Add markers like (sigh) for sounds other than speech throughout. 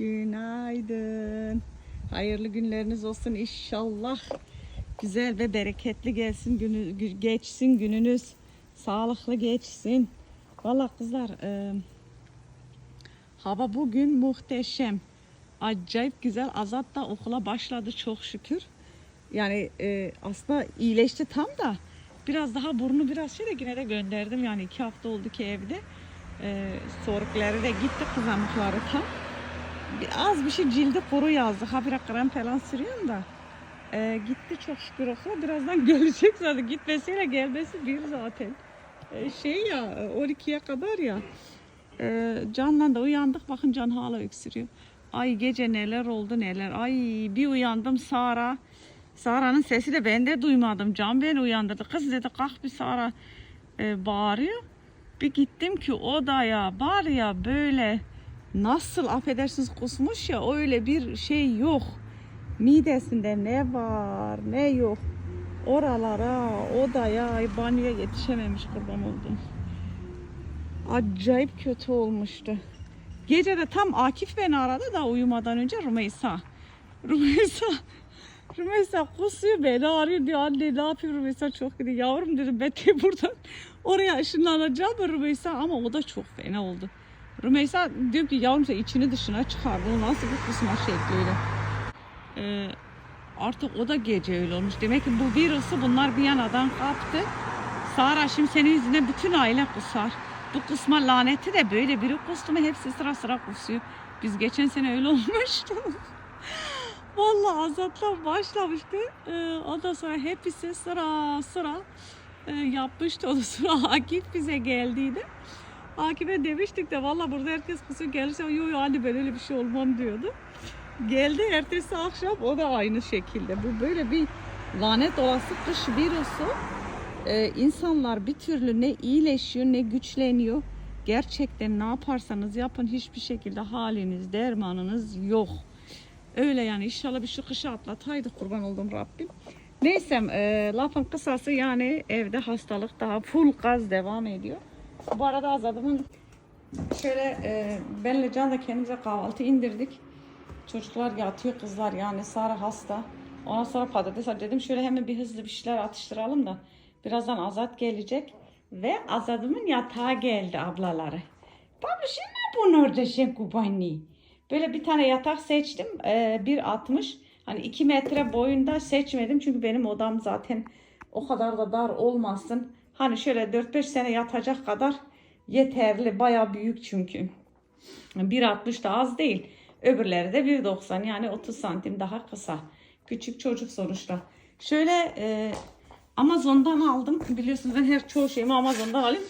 Günaydın. Hayırlı günleriniz olsun inşallah. Güzel ve bereketli gelsin günü, gü- geçsin gününüz. Sağlıklı geçsin. Vallahi kızlar e, hava bugün muhteşem. Acayip güzel. Azat da okula başladı çok şükür. Yani e, aslında iyileşti tam da biraz daha burnu biraz şey de yine de gönderdim. Yani iki hafta oldu ki evde. E, sorukları da gitti kızamıkları tam. Bir, az bir şey cildi kuru yazdı. Habire krem falan sürüyorum da. E, gitti çok şükür okula. Birazdan (laughs) gelecek zaten. Gitmesiyle gelmesi bir zaten. E, şey ya 12'ye kadar ya. E, Can'la da uyandık. Bakın Can hala öksürüyor. Ay gece neler oldu neler. Ay bir uyandım Sara. Sara'nın sesi de ben de duymadım. Can beni uyandırdı. Kız dedi kalk bir Sara e, bağırıyor. Bir gittim ki odaya var ya böyle nasıl affedersiniz kusmuş ya öyle bir şey yok. Midesinde ne var ne yok. Oralara odaya ay banyoya yetişememiş kurban oldum. Acayip kötü olmuştu. Gece de tam Akif beni aradı da uyumadan önce Rümeysa. Rümeysa (laughs) Rümeysa kusuyor beni arıyor diyor anne ne yapıyor Rümeysa çok kötü. Yavrum dedim ben de buradan oraya ışınlanacağım Rümeysa ama o da çok fena oldu. Rümeysa diyor ki yavrum sen içini dışına çıkar bu nasıl bir kusma şekli öyle. Ee, artık o da gece öyle olmuş. Demek ki bu virüsü bunlar bir yanadan kaptı. Sara şimdi senin yüzünden bütün aile kusar. Bu kusma laneti de böyle biri kustu mu hepsi sıra sıra kusuyor. Biz geçen sene öyle (laughs) olmuştu. Vallahi azatlar başlamıştı. Ee, ondan sonra hepsi sıra sıra e, yapmıştı. Ondan sonra (laughs) Akif bize geldiydi. Akif'e demiştik de valla burada herkes kusuyor. Gelirse yo yo anne ben öyle bir şey olmam diyordu. Geldi ertesi akşam o da aynı şekilde. Bu böyle bir lanet olası kış virüsü. Ee, insanlar bir türlü ne iyileşiyor ne güçleniyor. Gerçekten ne yaparsanız yapın hiçbir şekilde haliniz, dermanınız yok. Öyle yani inşallah bir şu kışı atlataydı kurban oldum Rabbim. Neyse e, lafın kısası yani evde hastalık daha full gaz devam ediyor. Bu arada Azad'ımın şöyle e, benle Can da kendimize kahvaltı indirdik. Çocuklar yatıyor kızlar yani Sara hasta. Ondan sonra patates dedim şöyle hemen bir hızlı bir şeyler atıştıralım da. Birazdan Azat gelecek. Ve Azad'ımın yatağa geldi ablaları. Baba şimdi bunu orada şey. Böyle bir tane yatak seçtim. Ee, 1.60. Hani 2 metre boyunda seçmedim. Çünkü benim odam zaten o kadar da dar olmasın. Hani şöyle 4-5 sene yatacak kadar yeterli. Baya büyük çünkü. 1.60 da az değil. Öbürleri de 1.90 yani 30 santim daha kısa. Küçük çocuk sonuçta. Şöyle e, Amazon'dan aldım. Biliyorsunuz ben her çoğu şeyimi Amazon'dan alayım.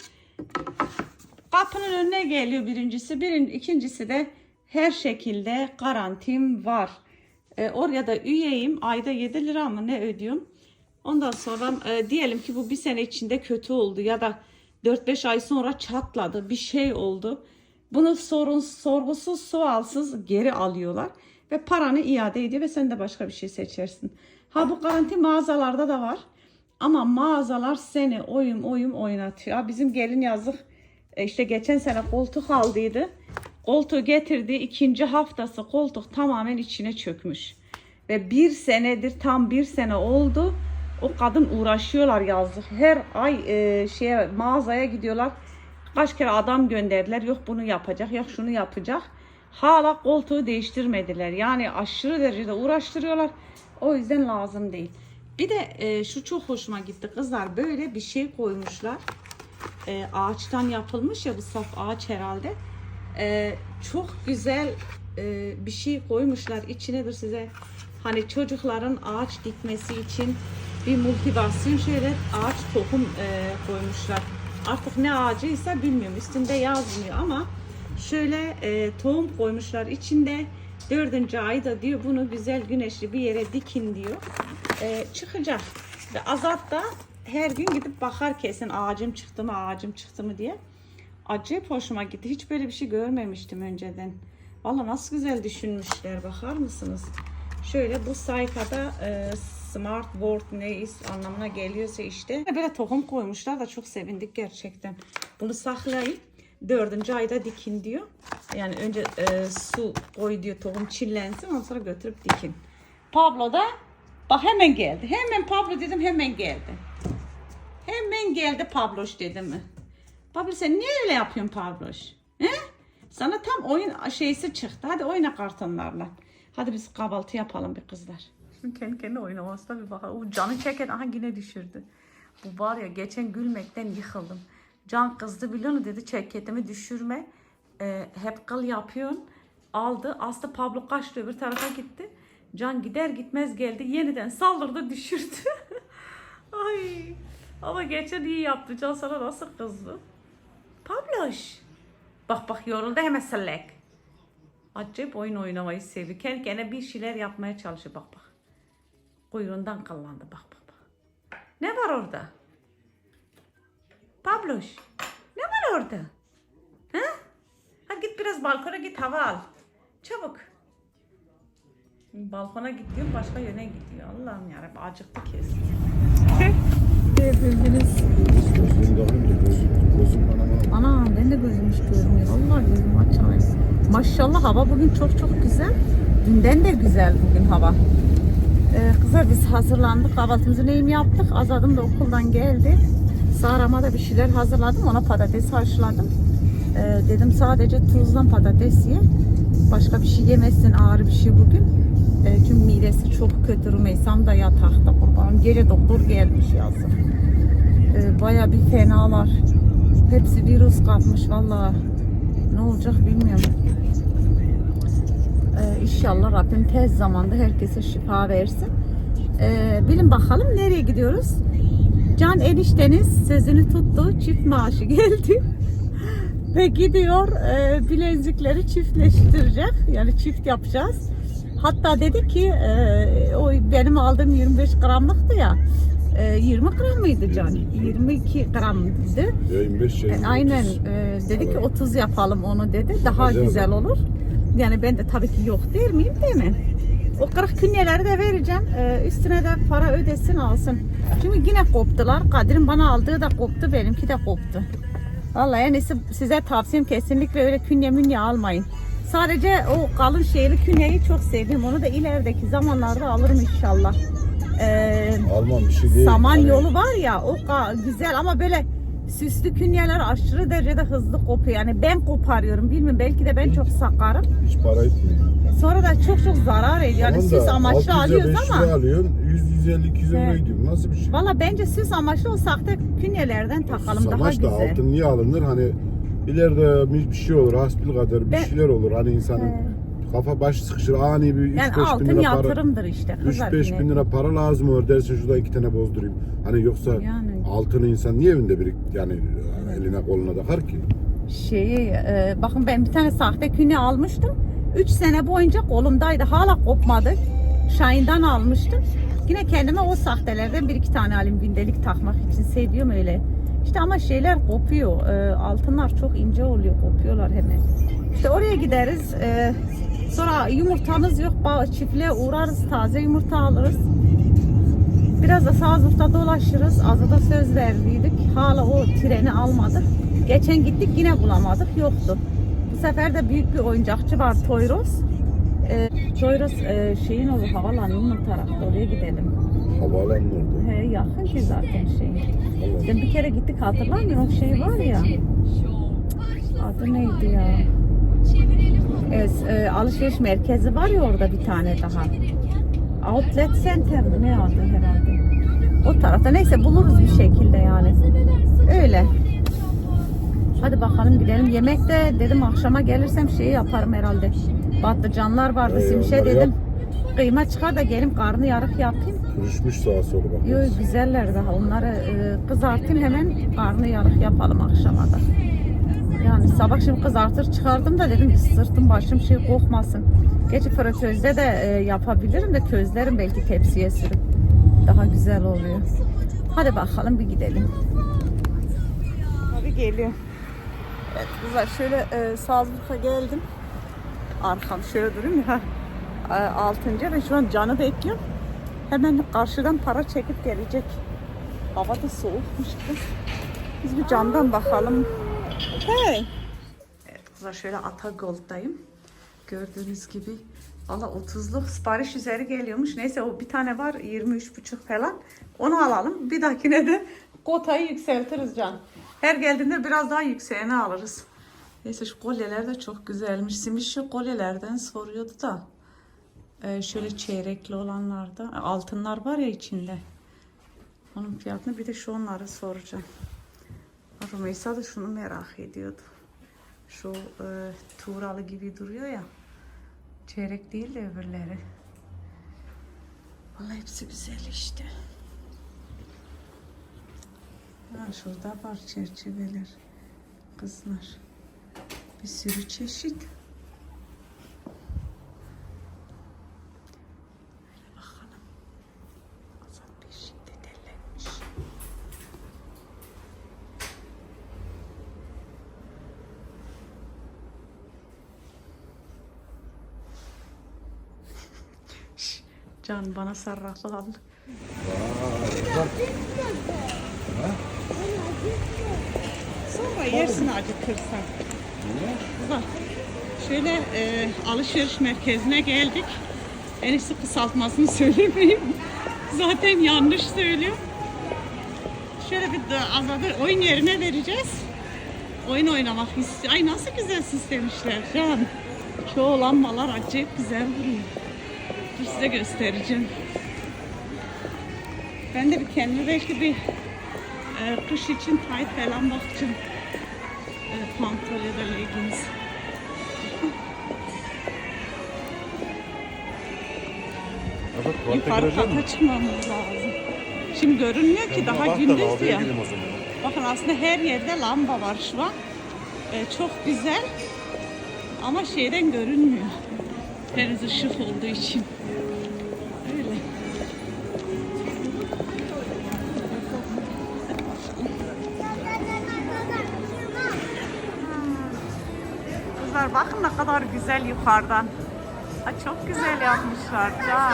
Kapının önüne geliyor birincisi. Birin, ikincisi de her şekilde garantim var. E, oraya da üyeyim. Ayda 7 lira mı ne ödüyorum? Ondan sonra e, diyelim ki bu bir sene içinde kötü oldu ya da 4-5 ay sonra çatladı bir şey oldu. Bunu sorun, sorgusuz sualsız geri alıyorlar ve paranı iade ediyor ve sen de başka bir şey seçersin. Ha bu garanti mağazalarda da var. Ama mağazalar seni oyun oyun oynatıyor. Bizim gelin yazık e, işte geçen sene koltuk aldıydı. Koltuğu getirdi ikinci haftası koltuk tamamen içine çökmüş. Ve bir senedir tam bir sene oldu. O kadın uğraşıyorlar yazdık. Her ay e, şeye mağazaya gidiyorlar. Kaç kere adam gönderdiler. Yok bunu yapacak, yok şunu yapacak. Hala koltuğu değiştirmediler. Yani aşırı derecede uğraştırıyorlar. O yüzden lazım değil. Bir de e, şu çok hoşuma gitti kızlar. Böyle bir şey koymuşlar. E, ağaçtan yapılmış ya bu saf ağaç herhalde. E, çok güzel e, bir şey koymuşlar. İçine de size hani çocukların ağaç dikmesi için bir motivasyon şöyle ağaç tohum e, koymuşlar. Artık ne ağacıysa bilmiyorum. Üstünde yazmıyor ama şöyle e, tohum koymuşlar. İçinde dördüncü ayda diyor bunu güzel güneşli bir yere dikin diyor. E, çıkacak. Ve Azat da her gün gidip bakar kesin ağacım çıktı mı ağacım çıktı mı diye. Acayip hoşuma gitti. Hiç böyle bir şey görmemiştim önceden. Valla nasıl güzel düşünmüşler bakar mısınız? Şöyle bu sayfada e, smart board ne anlamına geliyorsa işte. Böyle tohum koymuşlar da çok sevindik gerçekten. Bunu saklayayım. Dördüncü ayda dikin diyor. Yani önce e, su koy diyor tohum çillensin ondan sonra götürüp dikin. Pablo da bak hemen geldi. Hemen Pablo dedim hemen geldi. Hemen geldi Pabloş dedi mi? Pablo sen niye öyle yapıyorsun Pabloş? He? Sana tam oyun şeysi çıktı. Hadi oyna kartonlarla. Hadi biz kahvaltı yapalım bir kızlar. Kendi kendine oynamasına bir bakalım. O canı çeken aha yine düşürdü. Bu var ya geçen gülmekten yıkıldım. Can kızdı biliyor musun dedi ceketimi düşürme. Ee, hep kıl yapıyorsun. Aldı. Aslı Pablo kaçtı öbür tarafa gitti. Can gider gitmez geldi. Yeniden saldırdı düşürdü. (laughs) Ay. Ama geçen iyi yaptı. Can sana nasıl kızdı? Pabloş. Bak bak yoruldu hemen selek. Acayip oyun oynamayı seviyor. Kendi kendine bir şeyler yapmaya çalışıyor. Bak bak. Kuyruğundan kıllandı. Bak bak bak. Ne var orada? Pabloş. Ne var orada? Ha? Hadi git biraz balkona git hava al. Çabuk. Balkona git diyorum başka yöne gidiyor. Allah'ım yarabbim acıktı kesin. Bildiniz. Ana ben de gözüm hiç görmüyor. Allah gözüm açayım. Maşallah hava bugün çok çok güzel. Dünden de güzel bugün hava. Ee, kızlar biz hazırlandık. Kahvaltımızı neyim yaptık. Azadım da okuldan geldi. Sarama da bir şeyler hazırladım. Ona patates haşladım. Ee, dedim sadece tuzdan patates ye. Başka bir şey yemesin ağır bir şey bugün. Ee, çünkü midesi çok kötü. Rümeysam da yatakta kurbanım. Gece doktor gelmiş yazık. Ee, Baya bir fenalar. Hepsi virüs kapmış valla. Ne olacak bilmiyorum. İnşallah Rabbim tez zamanda herkese şifa versin. Ee, bilin bakalım nereye gidiyoruz? Can enişteniz sözünü tuttu. Çift maaşı geldi. (laughs) Ve gidiyor e, bilezikleri çiftleştirecek. Yani çift yapacağız. Hatta dedi ki e, o benim aldığım 25 gramlıktı ya. E, 20 gram mıydı Can? 22 gramdı. Ya 25 şey. E, Aynen e, dedi ki 30 yapalım onu dedi. Daha güzel olur. Yani ben de tabii ki yok der miyim değil mi? O 40 künyeleri de vereceğim. E, üstüne de para ödesin alsın. Çünkü yine koptular. Kadir'in bana aldığı da koptu. Benimki de koptu. Vallahi en iyisi size tavsiyem kesinlikle öyle künye münye almayın. Sadece o kalın şeyli künyeyi çok sevdim. Onu da ilerideki zamanlarda alırım inşallah. Ee, Alman bir şey değil. Saman Hani yolu var ya o güzel ama böyle süslü künyeler aşırı derecede hızlı kopuyor. Yani ben koparıyorum bilmiyorum belki de ben çok sakarım. Hiç para etmiyor. Sonra da çok çok zarar ediyor. Yani Tamam da süs amaçlı 600'e alıyoruz 500'e ama alıyorsun. 100, 150, 200 euro Evet. gidiyor. Nasıl bir şey? valla bence süs amaçlı o sahte künyelerden takalım daha Savaş da güzel. altın niye alınır? Hani ileride bir şey olur, hasbil kadar bir Ben- şeyler olur. Hani insanın. Kafa baş sıkışır, ani bir 3-5 Yani bin lira para. yatırımdır işte. kızlar 3-5 yine. bin lira para lazım olur dersin şurada iki tane bozdurayım. Hani yoksa Yani. altını insan niye evinde birik yani eline koluna takar ki? Şeyi, e, bakın ben bir tane sahte künye almıştım. 3 sene boyunca kolumdaydı. Hala kopmadı. Şahin'den almıştım. Yine kendime o sahtelerden bir iki tane alayım gündelik takmak için seviyorum öyle. İşte ama şeyler kopuyor. E, altınlar çok ince oluyor. Kopuyorlar hemen. İşte oraya gideriz. E, sonra yumurtamız yok. Çiftliğe uğrarız. Taze yumurta alırız. Biraz da Sazlık'ta dolaşırız. Azada söz verdiydik. Hala o treni almadık. Geçen gittik yine bulamadık. Yoktu. Bu sefer de büyük bir oyuncakçı var Toyros. Ee, Toyros e, şeyin olur havalanının o tarafta. Oraya gidelim. Havaalanı orada. He, yakın ki zaten şey. Ben bir kere gittik hatırlamıyorum. Şey var ya. Adı neydi ya? Es, e, alışveriş merkezi var ya orada bir tane daha. Outlet Center mi ne adı herhalde. O tarafta neyse buluruz bir şekilde yani. Öyle. Hadi bakalım gidelim. Yemekte dedim akşama gelirsem şeyi yaparım herhalde. Patlıcanlar vardı Ee, simşe dedim. Kıyma çıkar da gelim karnı yarık yapayım. Pürüşmüş sağa sola bak. Yo güzeller daha. Onları e, kızartayım hemen karnı yarık yapalım akşama da. Sabah şimdi kızartır çıkardım da dedim sırtım başım şey kokmasın. Geçi fritözde de e, yapabilirim de közlerim belki tepsiye sürüp. Daha güzel oluyor. Hadi bakalım bir gidelim. Abi geliyor. Evet kızlar şöyle e, Salzburg'a geldim. Arkam şöyle durayım ya. E, altıncı ben şu an canı bekliyorum. Hemen karşıdan para çekip gelecek. Hava da soğukmuş. Biz bir camdan bakalım. Hey, Kızlar şöyle Ata Gold'dayım. Gördüğünüz gibi valla 30'luk sipariş üzeri geliyormuş. Neyse o bir tane var 23,5 falan. Onu alalım. Bir dahakine de kotayı yükseltiriz can. Her geldiğinde biraz daha yükseğini alırız. Neyse şu kolyeler de çok güzelmiş. Simit şu kolyelerden soruyordu da. Ee, şöyle çeyrekli olanlarda altınlar var ya içinde. Onun fiyatını bir de şu onları soracağım. Rümeysa da şunu merak ediyordu. Şu e, tuğralı gibi duruyor ya. Çeyrek değil de öbürleri. Vallahi hepsi güzel işte. Ha, şurada var çerçeveler. Kızlar. Bir sürü çeşit. Böyle bakalım. Azal bir şey de dellenmiş. Şş, Can bana sarraflandı. Sonra yersin acıkırsan. Bak, şöyle e, alışveriş merkezine geldik. En iyisi kısaltmasını (laughs) söylemeyeyim. Zaten yanlış söylüyor. Şöyle bir azadı oyun yerine vereceğiz. Oyun oynamak istiyor. Ay nasıl güzel süslemişler Can. Çoğu lambalar acayip güzel duruyor. Dur size göstereceğim. Ben de bir kendime belki bir e, kış için tayt falan bakacağım. E, pantol ya da leggings. Tuvalete Yukarı kata çıkmamız lazım. Şimdi görünmüyor ki daha bak da gündüz ya. Bakın aslında her yerde lamba var şu an. E, çok güzel. Ama şeyden görünmüyor. Henüz ışık olduğu için. Ne kadar güzel yukarıdan. Ha, çok güzel yapmışlar Can.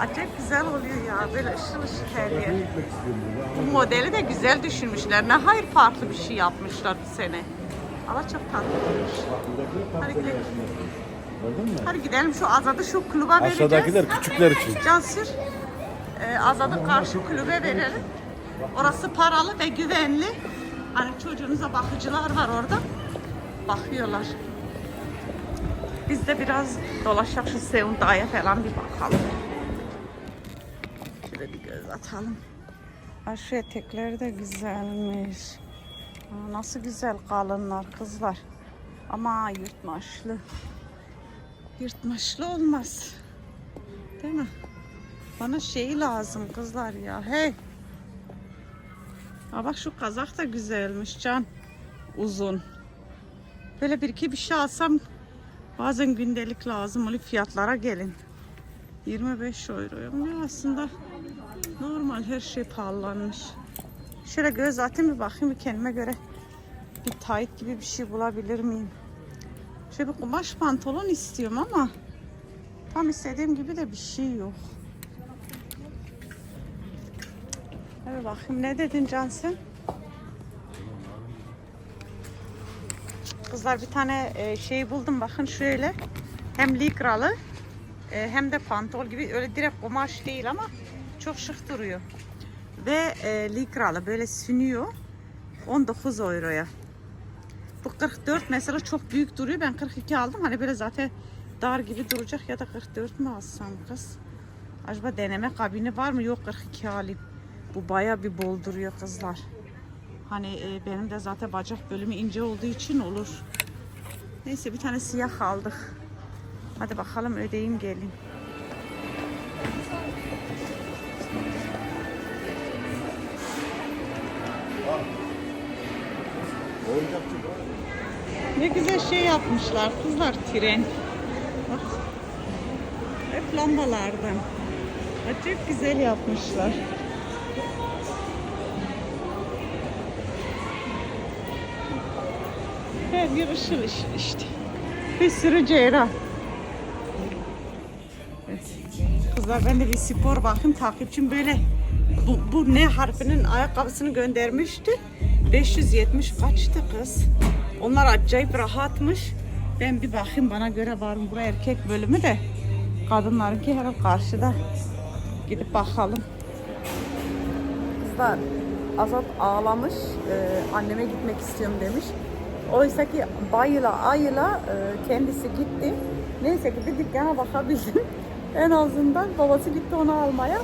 Acayip güzel oluyor ya. Böyle ışıl ışıl her yer. Bu modeli de güzel düşünmüşler. Ne hayır farklı bir şey yapmışlar bu sene. Ama çok tatlı olmuş. Hadi gidelim. Hadi gidelim şu Azad'ı şu kluba vereceğiz. Aşağıdakiler küçükler için. Can sür. Ee, Azad'ı karşı kulübe verelim. Orası paralı ve güvenli. Hani çocuğunuza bakıcılar var orada. Bakıyorlar. Biz de biraz dolaşak şu Seunda'ya falan bir bakalım. Şöyle bir göz atalım. Ay şu etekleri de güzelmiş. Nasıl güzel kalınlar kızlar. Ama yırtmaçlı. Yırtmaçlı olmaz. Değil mi? Bana şey lazım kızlar ya. Hey. Ha bak şu kazak da güzelmiş Can. Uzun. Böyle bir iki bir şey alsam bazen gündelik lazım oluyor fiyatlara gelin. 25 euro. Ya aslında normal her şey pahalanmış. Şöyle göz atayım bir bakayım bir kendime göre bir tight gibi bir şey bulabilir miyim? Şöyle bir kumaş pantolon istiyorum ama tam istediğim gibi de bir şey yok. Hadi bakayım ne dedin Cansın? Kızlar bir tane e, şey buldum bakın şöyle. Hem likralı e, hem de pantol gibi öyle direkt kumaş değil ama çok şık duruyor. Ve e, likralı böyle sünüyor. 19 euroya. Bu 44 mesela çok büyük duruyor. Ben 42 aldım. Hani böyle zaten dar gibi duracak ya da 44 mü alsam kız? Acaba deneme kabini var mı? Yok 42 alayım. Bu baya bir bol duruyor kızlar. Hani e, benim de zaten bacak bölümü ince olduğu için olur. Neyse bir tane siyah aldık. Hadi bakalım ödeyeyim gelin. Ne güzel şey yapmışlar kızlar tren. Bak. Hep lambalardan. Çok güzel yapmışlar. Her yer ışıl ışıl işte. Bir sürü ceyran. Evet. Kızlar ben de bir spor bakayım takipçim böyle bu, bu ne harfinin ayakkabısını göndermişti. 570 kaçtı kız? Onlar acayip rahatmış. Ben bir bakayım bana göre var mı? Bura erkek bölümü de. Kadınlarınki herhalde karşıda. Gidip bakalım. Kızlar Azat ağlamış. Ee, anneme gitmek istiyorum demiş. Oysa ki bayıla ayıla e, kendisi gitti. Neyse ki bir dükkana bakabildim. (laughs) en azından babası gitti onu almaya.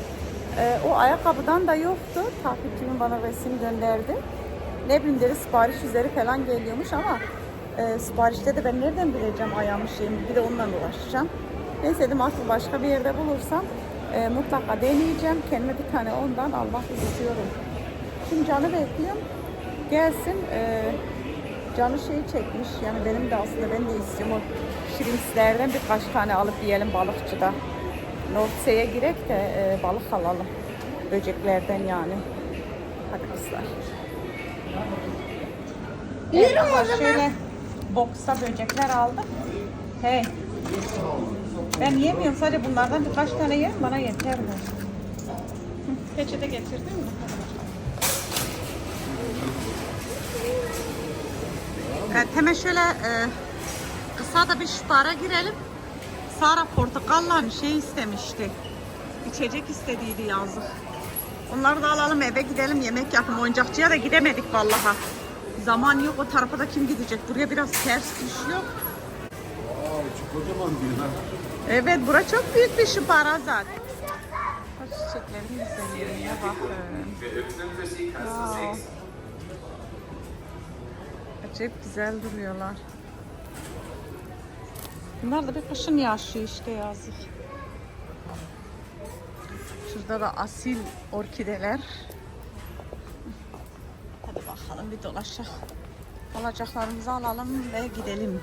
Ee, o ayakkabıdan da yoktu. Takipçimin bana resim gönderdi. Ne bileyim dedi sipariş üzeri falan geliyormuş ama e, siparişte de ben nereden bileceğim ayağımı şeyimi bir de onunla uğraşacağım. Neyse dedim artık başka bir yerde bulursam e, mutlaka deneyeceğim. Kendime bir tane ondan almak istiyorum. Şimdi Can'ı bekliyorum. Gelsin. E, Can'ı şey çekmiş. Yani benim de aslında ben de istiyorum. O şirinçlerden birkaç tane alıp yiyelim balıkçıda. Northsea'ya girek de e, balık alalım. Böceklerden yani. Hadi kızlar. Evet, kızlar şöyle boksta böcekler aldım. Hey. Ben yemiyorum sadece bunlardan birkaç tane yerim bana yeter bu. Peçete getirdin mi? Hadi bakalım. Evet hemen şöyle e, kısa da bir şupara girelim. Sara portakalla şey istemişti. İçecek istediydi yazık. Onları da alalım eve gidelim yemek yapalım. Oyuncakçıya da gidemedik vallaha. Zaman yok o tarafa da kim gidecek? Buraya biraz ters düşüyor. Aa, çok kocaman bir ha. Evet bura çok büyük bir şupara zaten. Çiçeklerin güzelliğine bakın. Wow. Acayip güzel duruyorlar. Bunlar da bir kışın yaşıyor işte yazık. Şurada da asil orkideler. Hadi bakalım bir dolaşalım. Alacaklarımızı alalım ve gidelim.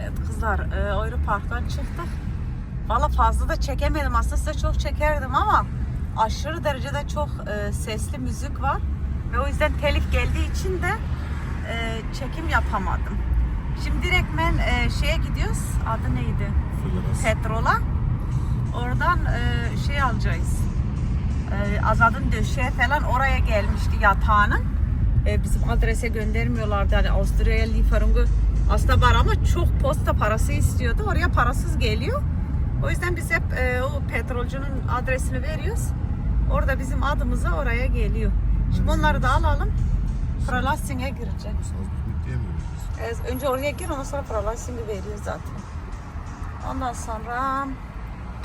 Evet kızlar, e, Oyru Park'tan çıktık. Valla fazla da çekemedim. Aslında size çok çekerdim ama aşırı derecede çok e, sesli müzik var. Ve o yüzden telif geldiği için de e, çekim yapamadım. Şimdi direktmen e, şeye gidiyoruz. Adı neydi? Petrola. Oradan e, şey alacağız. E, Azad'ın döşeği falan oraya gelmişti yatağının. E, bizim adrese göndermiyorlardı. Yani Avusturya'ya Lieferung'u aslında var ama çok posta parası istiyordu. Oraya parasız geliyor. O yüzden biz hep e, o petrolcünün adresini veriyoruz. Orada bizim adımıza oraya geliyor. Şimdi onları da alalım. Pralassing'e girecek. Diyemiyoruz. Evet, önce oraya gir ondan sonra Pralassing'i veriyor zaten. Ondan sonra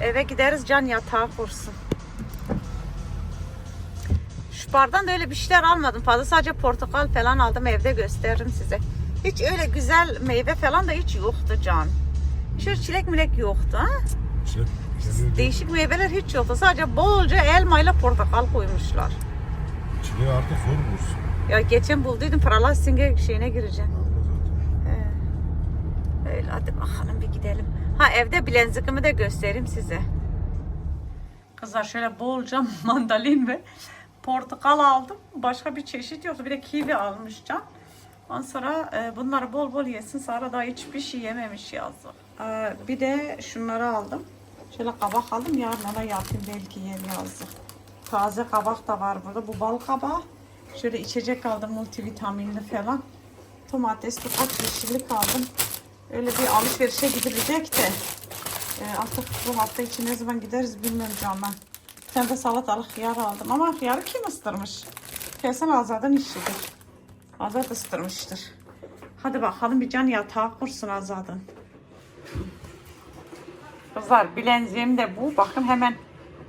eve gideriz can yatağı kursun. Şu bardan da öyle bir şeyler almadım fazla. Sadece portakal falan aldım evde gösteririm size. Hiç öyle güzel meyve falan da hiç yoktu can. Şöyle çilek milek yoktu ha. Çilek. Değişik meyveler hiç yoktu. Sadece bolca elma ile portakal koymuşlar. Çileği artık zor bulursun. Ya geçen bulduydum Pralassing'e şeyine gireceğim. He. Öyle hadi bakalım bir gidelim. Ha evde bilenzikimi de göstereyim size. Kızlar şöyle bolca (laughs) mandalin ve portakal aldım. Başka bir çeşit yoktu. Bir de kivi almışacağım. Ondan sonra e, bunları bol bol yesin. Sonra daha hiçbir şey yememiş yazık. E, bir de şunları aldım. Şöyle kabak aldım. Yarın ona yapayım belki yer yazık. Taze kabak da var burada. Bu bal kabağı. Şöyle içecek aldım multivitaminli falan. Domates, birkaç yeşillik aldım. Öyle bir alışverişe gidilecek de. e, artık bu hafta içi ne zaman gideriz bilmiyorum canım. Bir tane de salatalık hıyar aldım. Ama hıyarı kim ısıtırmış? Kesin Azad'ın işidir. Azad ısıtırmıştır. Hadi bakalım bir can yatağı kursun Azad'ın. Kızlar bilenciğim de bu. Bakın hemen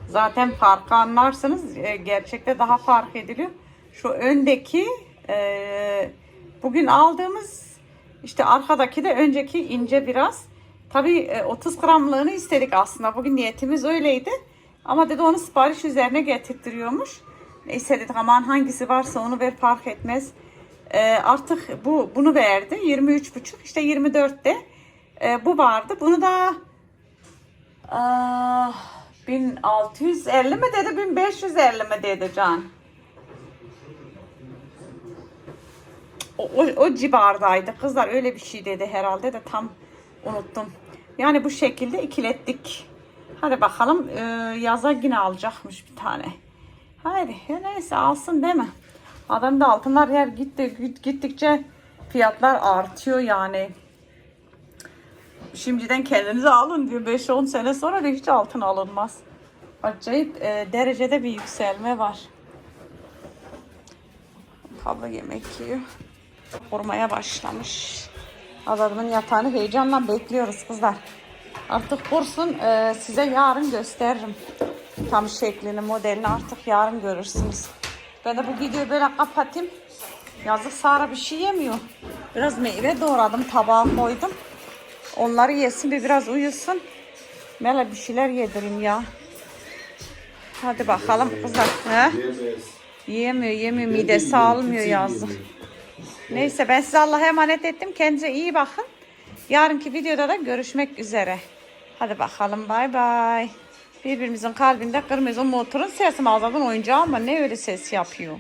zaten farkı anlarsınız. E, gerçekte daha fark ediliyor. Şu öndeki e, bugün aldığımız işte arkadaki de önceki ince biraz. Tabii e, 30 gramlığını istedik aslında. Bugün niyetimiz öyleydi. Ama dedi onu sipariş üzerine getirtiyormuş. Neyse dedik aman hangisi varsa onu ver fark etmez. E, artık bu bunu verdi. 23,5 işte 24'te e, bu vardı. Bunu da Aa, 1650 mi dedi 1550 mi dedi Can? O, o, o cibardaydı. Kızlar öyle bir şey dedi herhalde de tam unuttum. Yani bu şekilde ikilettik. Hadi bakalım e, yaza yine alacakmış bir tane. Hadi ya neyse alsın değil mi? Adam da altınlar her gitti git- gittikçe fiyatlar artıyor yani. Şimdiden kendinize alın diyor. 5-10 sene sonra da hiç altın alınmaz. Acayip e, derecede bir yükselme var. Abla yemek yiyor. Kurmaya başlamış. Azadımın yatağını heyecanla bekliyoruz kızlar. Artık kursun e, size yarın gösteririm. Tam şeklini, modelini artık yarın görürsünüz. Ben de bu videoyu böyle kapatayım. Yazık Sara bir şey yemiyor. Biraz meyve doğradım, tabağa koydum. Onları yesin bir biraz uyusun. Mela bir şeyler yedireyim ya. Hadi bakalım kızlar. He? Yiyemiyor, yemiyor. Midesi almıyor yazık. Neyse ben size Allah'a emanet ettim. Kendinize iyi bakın. Yarınki videoda da görüşmek üzere. Hadi bakalım bay bay. Birbirimizin kalbinde kırmızı motorun sesi mağazadan oyuncağı ama ne öyle ses yapıyor.